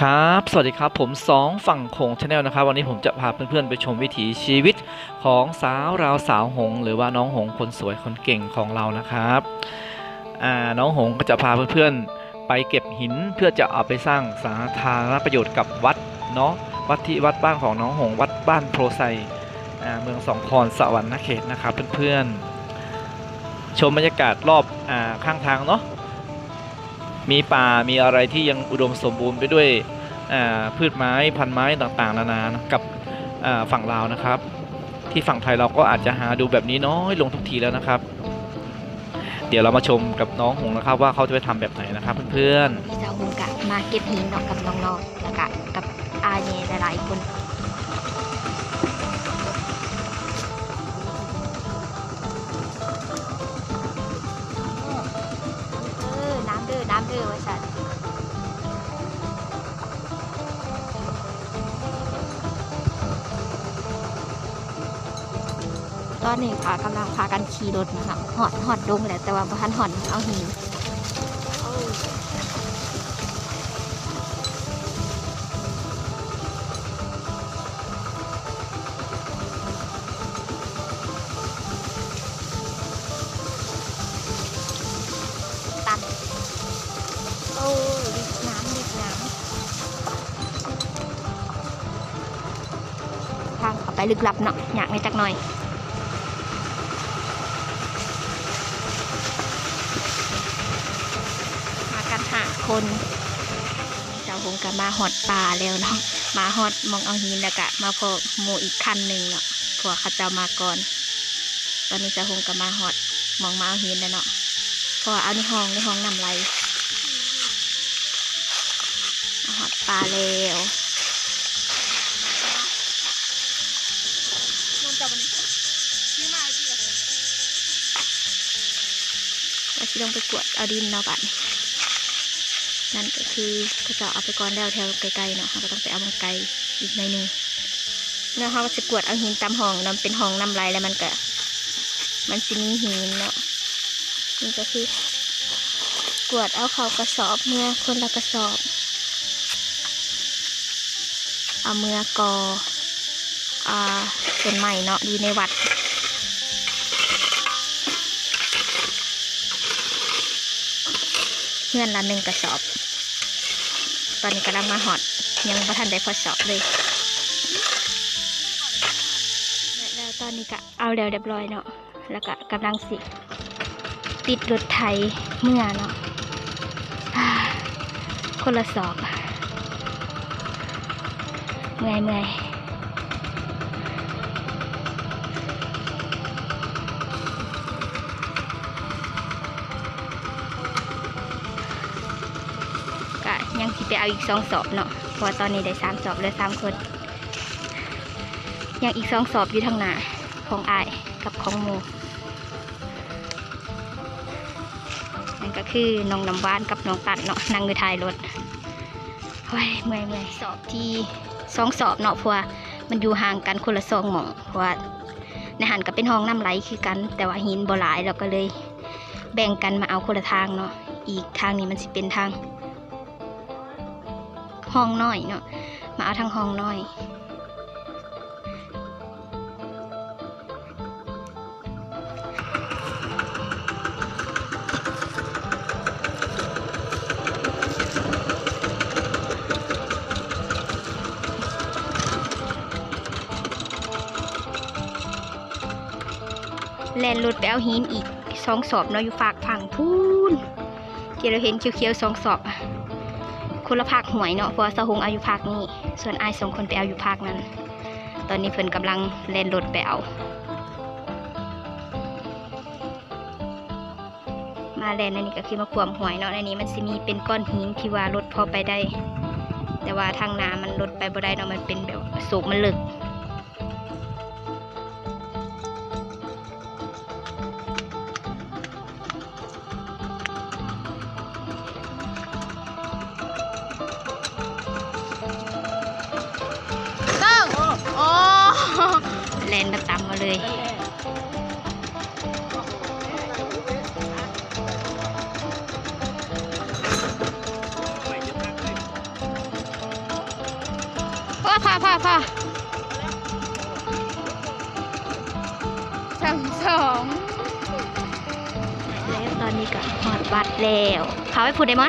ครับ สวัสดีครับ ผมสองฝั่งโขงชาแนลนะครับ วันนี้ผมจะพาเพื่อนๆ ไปชมวิถีชีวิตของสาวราวสาวหง หรือว่าน้องหงคนสวยคนเก่งของเรานะครับน้องหงก็จะพาเพื่อนๆ ไปเก็บหินเพื่อจะเอาไปสร้างสาธารณประโยชน์กับวัดเนาะวัดที่วัดบ้านของน้องหง วัดบ้านโพไซเมืองสองคอนสวรรค์เขตนะครับเพื่อนๆชมบรรยากาศรอบอข้างทางเนาะ มีป่ามีอะไรที่ยังอุดมสมบูรณ์ไปด้วยพืชไม้พันไม้ต่างๆ นานานะกับฝั่งลาวนะครับ ที่ฝั่งไทยเราก็อาจจะหาดูแบบนี้น้อยลงทุกทีแล้วนะครับ เดี๋ยวเรามาชมกับน้องหงนะครับว่าเขาจะไปทำแบบไหนนะครับเพื่อนพี่สาวหุงกะมาเก็บหินเนาะกับน้องๆแล้วก็กับอาเยหลายๆคน ตอนนี้ค่ะกำลังพากันขี่รถนะคะหอดหอดดงแหละแต่ว่าบ่ทันหอดเอาหินตันโอ้ลิกน้ำลิกน้ำทางเข้าไปลึกลับเนาะอยากในจักหน่อย มากันหา คนเจ้าหงกับมาหอดป่าแล้วเนาะมาหอดมองเอาหินแล้วก็มาพบหมูอีกคันหนึ่งเนาะพวกเขาเจ้ามาก่อน ตอนนี้เจ้าหงกับมาหอดมองมาเอาหินแล้วเนาะพราะว่าเอาในห้องในห้องนำไรเอาหอดปลาแล้วก็สิลงไปกวดเอาดินเนาะบัดนี้ นั่นก็คือเขาจะเอาไปก่อนแล้วแถวไกลๆเนาะเขาก็ต้องไปเอามันไกลอีกหน่อยนึงแล้วเขาก็จะกวดเอาหินตามห้องนำเป็นห้องน้ำไรแล้วมันก็ มันจะมีหินเนาะนี่ก็คือกวดเอาเขากระสอบเมื่อคนละกระสอบ เอาเมื่อกออ่าเป็นใหม่เนาะอยู่ในวัด เงื่อนละหนึ่งกระสอบ ตอนนี้กำลังมาหอด ยังประทันได้พอสอบเลย แล้วตอนนี้ก็เอาแล้วเรียบร้อยเนาะ แล้วก็กำลังสิ ติดรถไถเมื่อเนาะคนละสอบเมื่อยเมื่อย ไปเอาอีกสองสอบเนาะเพราะว่าตอนนี้ได้สามสอบเลยสามคนยังอีกสองสอบอยู่ทางหน้าของอายกับของมูนั่นก็คือน้องน้ำหวานกับน้องตัดเนาะนั่งอยู่ท้ายรถเฮ้ยเมื่อยเมื่อยสอบที่สองสอบเนาะเพราะว่ามันอยู่ห่างกันคนละสองหม่องเพราะว่าในหันก็เป็นห้องน้ำไหลคือกัน แต่ว่าหินบ่หลายเราก็เลย แบ่งกันมาเอาคนละทางเนาะอีกทางนี้มันสิเป็นทาง ห้องน้อยเนาะมาเอาทางห้องน้อยแล่นรถไปเอาหินอีกสองสอบเนาะอยู่ฝากฝั่งพูนที่เราเห็นเขียวๆสองสอบอะ คนละภาคหวยเนาะเพราะสะหงอายุภาคนี้ ส่วนไอ้สองคนไปเอาอยู่ภาคนั้น ตอนนี้เพิ่นกำลังเล่นรถไปเอา มาแลนนในนี้ก็คือมาขวมหวยเนาะในนี้มันจะมีเป็นก้อนหินที่ว่ารถพอไปได้ แต่ว่าทางน้ำมันรถไปบ่ได้เนาะมันเป็นแบบสูบมันลึก ลนมาตามมาเลยพ่อพ่อพ่อสองสองแล้วตอนนี้ก็หอดบัตรแล้วเขาไปพูดไดมอ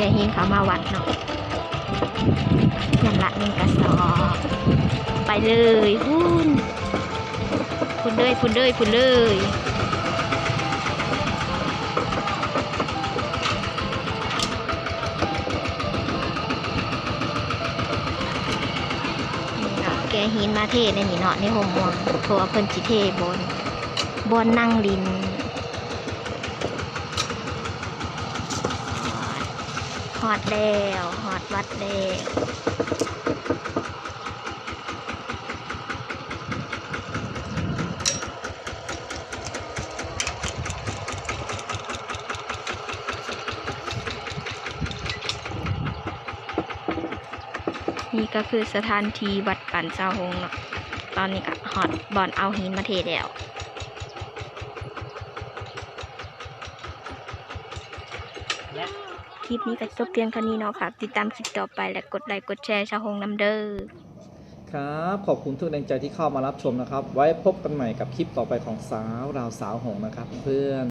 แกหินเขามาวัดเนาะยันละหนึ่งกระสอบ ไปเลยพุ่นพุ่นเลยพุ่นเลยพุ่นเลยนี่เนาะแกหินมาเทในนี่เนาะในห่มมวงเพราะว่าเพิ่นสิเทบนบนนั่งลินฮ อดแล้วฮอดวัดแล้วนี่ก็คือสถานที่วัดปันเจ้าหงเนาะตอนนี้ก็ฮอดบอนเอาหินมาเทแล้ว คลิปนี้ก็จบเพียงเท่านี้เนาะค่ะ ติดตามคลิปต่อไปและกดไลค์กดแชร์ชาวหงน้ำเด้อครับ ขอบคุณทุกแรงใจที่เข้ามารับชมนะครับ ไว้พบกันใหม่กับคลิปต่อไปของสาวราวสาวหงนะครับเพื่อน